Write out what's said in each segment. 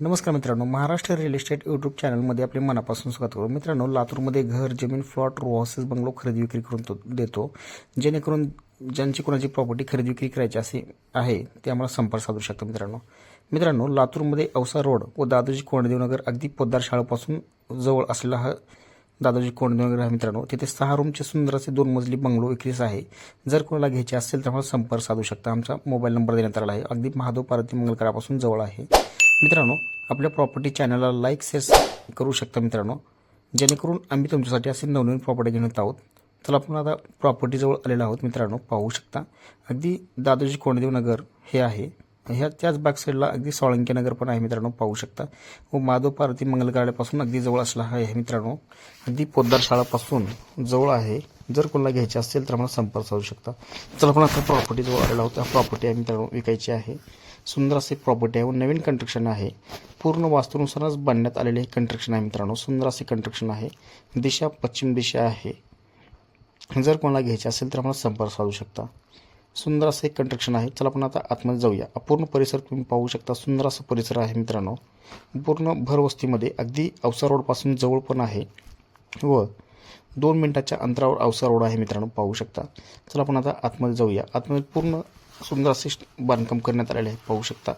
नमस्कार मित्रांनो Maharashtra real estate YouTube चॅनलमध्ये आपले मनापासून स्वागत करू. मित्रांनो लातूरमध्ये घर जमीन फ्लॉट रो हाऊसेस बंगलो खरेदी विक्री करून तो देतो. जेणेकरून ज्यांची कोणाची प्रॉपर्टी खरेदी विक्री करायची असे आहे ते आम्हाला संपर्क साधू शकतो मित्रांनो. मित्रांनो लातूरमध्ये औसा रोड व दादोजी कोंडदेवनगर अगदी पोद्दार शाळेपासून जवळ असलेला हा दादोजी कोंडदेवनगर आहे मित्रांनो. तिथे सहा रूमचे सुंदर असे दोन मजली बंगलो विक्रीस आहे. जर कोणाला घ्यायचे असेल तर आम्हाला संपर्क साधू शकता. आमचा मोबाईल नंबर देण्यात आला आहे. अगदी महादेव पार्वती मंगलकरापासून जवळ आहे. मित्रांनो आपल्या प्रॉपर्टी चॅनलला लाईक शेअर करू शकता मित्रांनो. जेणेकरून आम्ही तुमच्यासाठी असे नवनवीन प्रॉपर्टी घेऊन येत आहोत. तर आपण आता प्रॉपर्टीजवळ आलेलो आहोत मित्रांनो पाहू शकता. अगदी दादोजी कोंडदेव नगर हे आहे. ह्या त्याच बॅक साईडला अगदी सोळंकी नगर पण आहे मित्रांनो पाहू शकता. व माधव पार्वती मंगलगाड्यापासून अगदी जवळ असला हा आहे मित्रांनो. अगदी पोद्दार शाळापासून जवळ आहे. जर कोणाला घ्यायचे असेल तर आम्हाला संपर्क साधू शकता. तर आपण आता प्रॉपर्टीजवळ आलेलो आहोत. त्या प्रॉपर्टी आहे मित्रांनो विकायची आहे. सुंदर असे प्रॉपर्टी आहे व नवीन कंस्ट्रक्शन आहे. पूर्ण वास्तूनुसारच बांधण्यात आलेले हे कंस्ट्रक्शन आहे मित्रांनो. सुंदर असे कंस्ट्रक्शन आहे. दिशा पश्चिम दिशा आहे. जर कोणाला घ्यायचे असेल तर आम्हाला संपर्क साधू शकता. सुंदर असं एक कंस्ट्रक्शन आहे. चला आपण आता आतमध्ये जाऊया. अपूर्ण परिसर तुम्ही पाहू शकता. सुंदर असा परिसर आहे मित्रांनो. पूर्ण भरवस्तीमध्ये अगदी अवसा रोडपासून जवळ पण आहे व दोन मिनटाच्या अंतरावर अवसा रोड आहे मित्रांनो. पाहू शकता. चला आपण आता आतमध्ये जाऊया. आतमध्ये पूर्ण सुंदर असे बांधकाम करण्यात आलेले आहे पाहू शकता.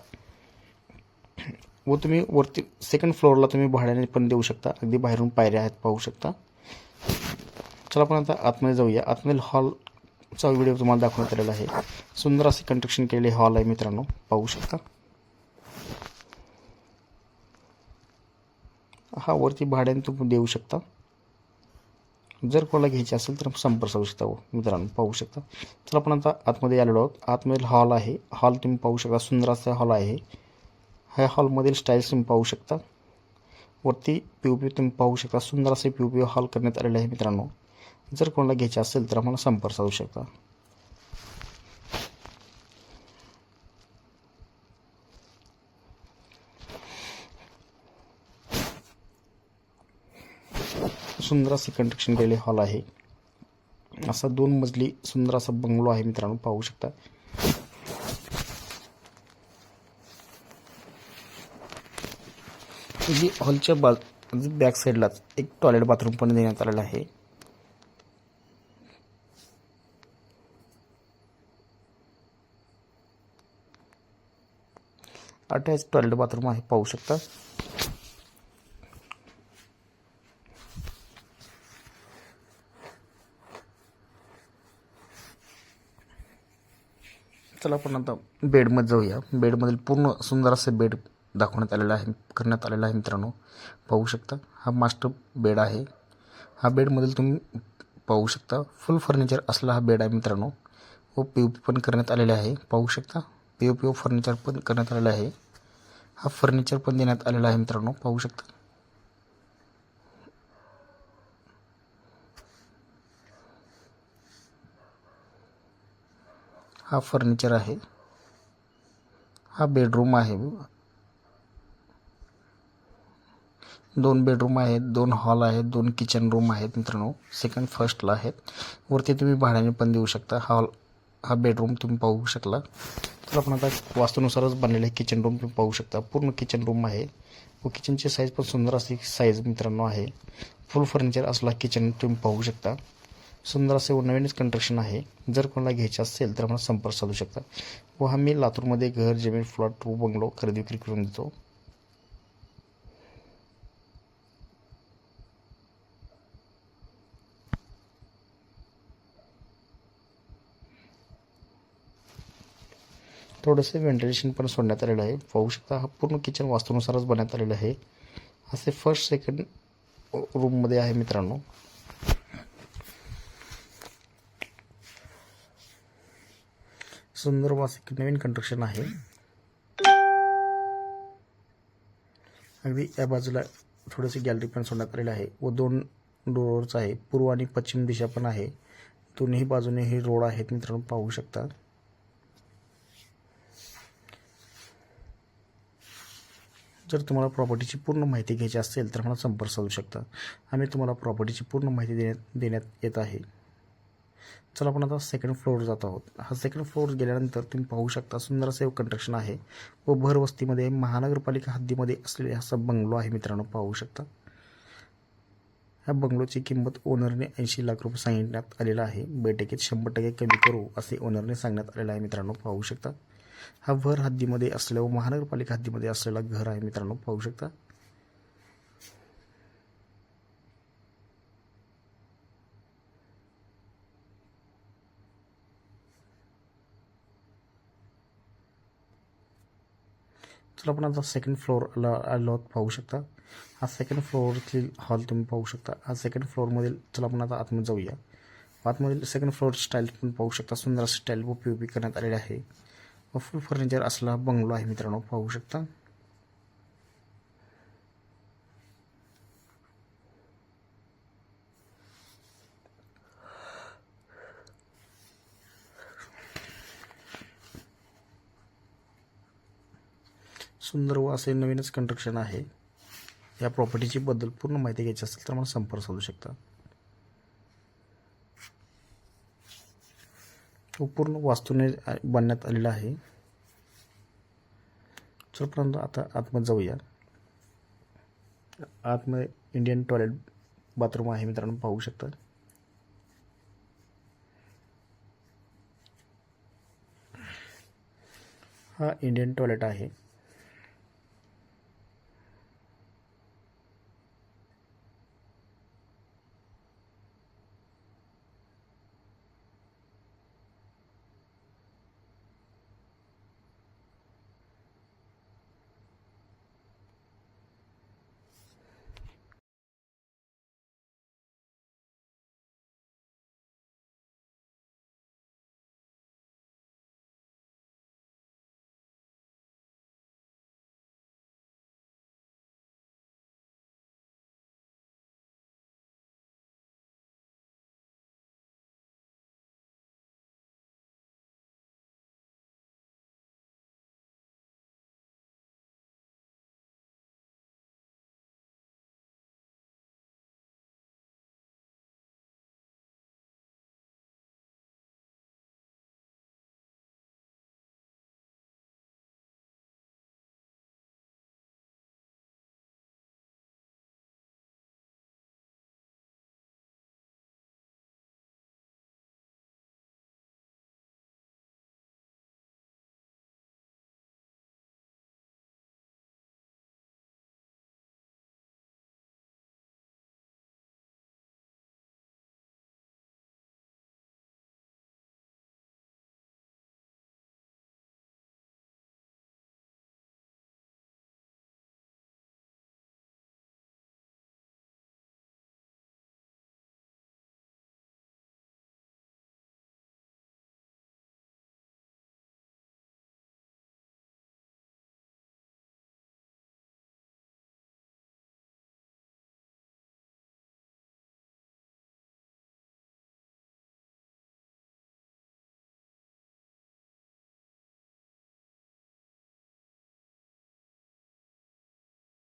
व तुम्ही वरती सेकंड फ्लोअरला तुम्ही भाड्याने पण देऊ शकता. अगदी बाहेरून पायऱ्या आहेत पाहू शकता. चला आपण आता आतमध्ये जाऊया. आतमध्ये हॉलचा व्हिडिओ तुम्हाला दाखवण्यात आलेला आहे. सुंदर असे कंस्ट्रक्शन केलेले हॉल आहे मित्रांनो. पाहू शकता. हा वरती भाड्याने तुम्ही देऊ शकता. जर कोणाला घ्यायची असेल तर संपर्क साधू शकता व मित्रांनो पाहू शकता. तर आपण आता आतमध्ये आलेलो आहोत. आतमधील हॉल आहे. हॉल तुम्ही पाहू शकता. सुंदर असा हॉल आहे. ह्या हॉलमधील स्टाईल्स तुम्ही पाहू शकता. वरती पी ओ पी तुम्ही पाहू शकता. सुंदर असे पी ओ पी हॉल करण्यात आलेले आहे मित्रांनो. जर कोणाला घ्यायचे असेल तर आम्हाला संपर्क साधू शकता. सुंदर असे कंस्ट्रक्शन केलेले हॉल आहे. असा दोन मजली सुंदर असा बंगलो आहे मित्रांनो पाहू शकता. जी हॉलच्या बाजू बॅक साईडलाच एक टॉयलेट बाथरूम पण देण्यात आलेलं आहे. अटॅच टॉयलेट बाथरूम आहे पाहू शकता. चला आपण आता बेडमध्ये जाऊया. बेडमधील पूर्ण सुंदर असे बेड दाखवण्यात आलेला आहे करण्यात आलेला आहे मित्रांनो. पाहू शकता हा मास्टर बेड आहे. हा बेडमधील तुम्ही पाहू शकता फुल फर्निचर असला हा बेड आहे मित्रांनो. व पी ओ पी पण करण्यात आलेले आहे. पाहू शकता P O P O furniture पण करण्यात आलेलं आहे. हा फर्निचर पण देण्यात आलेला आहे मित्रांनो. पाहू शकता. हा फर्निचर आहे. हा बेडरूम आहे. दोन बेडरूम आहेत दोन हॉल आहेत दोन किचन रूम आहेत मित्रांनो. सेकंड फर्स्टला आहेत. वरती तुम्ही भाड्याने पण देऊ शकता. हॉल हा बेडरूम तुम्ही पाहू शकला तर आपण आता वास्तूनुसारच बनलेले किचन रूम तुम्ही पाहू शकता. पूर्ण किचन रूम आहे. व किचनची साईज पण सुंदर अशी साईज मित्रांनो आहे. फुल फर्निचर असला किचन तुम्ही पाहू शकता. सुंदर असे व नवीनच कंस्ट्रक्शन आहे. जर कोणाला घ्यायचे असेल तर आम्हाला संपर्क साधू शकता. व आम्ही लातूरमध्ये घर जमीन फ्लॉट व बंगलो खरेदी विक्री करून देतो. थोडंसं व्हेंटिलेशन पण सोडण्यात आलेलं आहे. पाहू शकता हा पूर्ण किचन वास्तूनुसारच बनवण्यात आलेलं आहे. असे फर्स्ट सेकंड रूममध्ये आहे मित्रांनो. सुंदर वास एक नवीन कंस्ट्रक्शन आहे. अगदी या बाजूला थोडीशी गॅलरी पण सोडण्यात आलेली आहे. व दोन डोअर्स आहे पूर्व आणि पश्चिम दिशा पण आहे. दोन्ही बाजूने हे रोड आहेत मित्रांनो पाहू शकता. जर तुम्हाला प्रॉपर्टीची पूर्ण माहिती घ्यायची असेल तर मला संपर्क साधू शकता. आम्ही तुम्हाला प्रॉपर्टीची पूर्ण माहिती देण्यात देण्यात येत आहे. चला आपण आता सेकंड फ्लोअर जात आहोत. हा सेकंड फ्लोअर गेल्यानंतर तुम्ही पाहू शकता सुंदर असं कंस्ट्रक्शन आहे व भरवस्तीमध्ये महानगरपालिका हद्दीमध्ये असलेले असा बंगलो आहे मित्रांनो पाहू शकता. ह्या बंगलोची किंमत ओनरने ऐंशी लाख रुपये सांगण्यात आलेला आहे. बैठकीत शंभर टक्के कमी करू असे ओनरने सांगण्यात आलेलं आहे मित्रांनो पाहू शकता. हा भर हद्दीमध्ये असलेला व महानगरपालिका हद्दीमध्ये असलेला घर आहे मित्रांनो पाहू शकता. तर आपण आता सेकंड फ्लोअरला आलो आहोत पाहू शकता. हा सेकंड फ्लोअरतील हॉल तुम्ही पाहू शकता. हा सेकंड फ्लोअरमधील चला आपण आता आतमध्ये जाऊया. आतमधील सेकंड फ्लोअर स्टाईल पण पाहू शकता. सुंदर असं स्टाईल व पी करण्यात आलेले आहे. व फुल फर्निचर असलेला बंगलो आहे मित्रांनो पाहू शकता. सुंदर व असे नवीनच कंस्ट्रक्शन आहे. या प्रॉपर्टीची बद्दल पूर्ण माहिती घ्यायची असेल तर मला संपर्क साधू शकता. तो पूर्ण वास्तूने बांधण्यात आलेला आहे. चलपर्यंत आता आतमध्ये जाऊया. आतमध्ये इंडियन टॉयलेट बाथरूम आहे मित्रांनो पाहू शकता. हा इंडियन टॉयलेट आहे.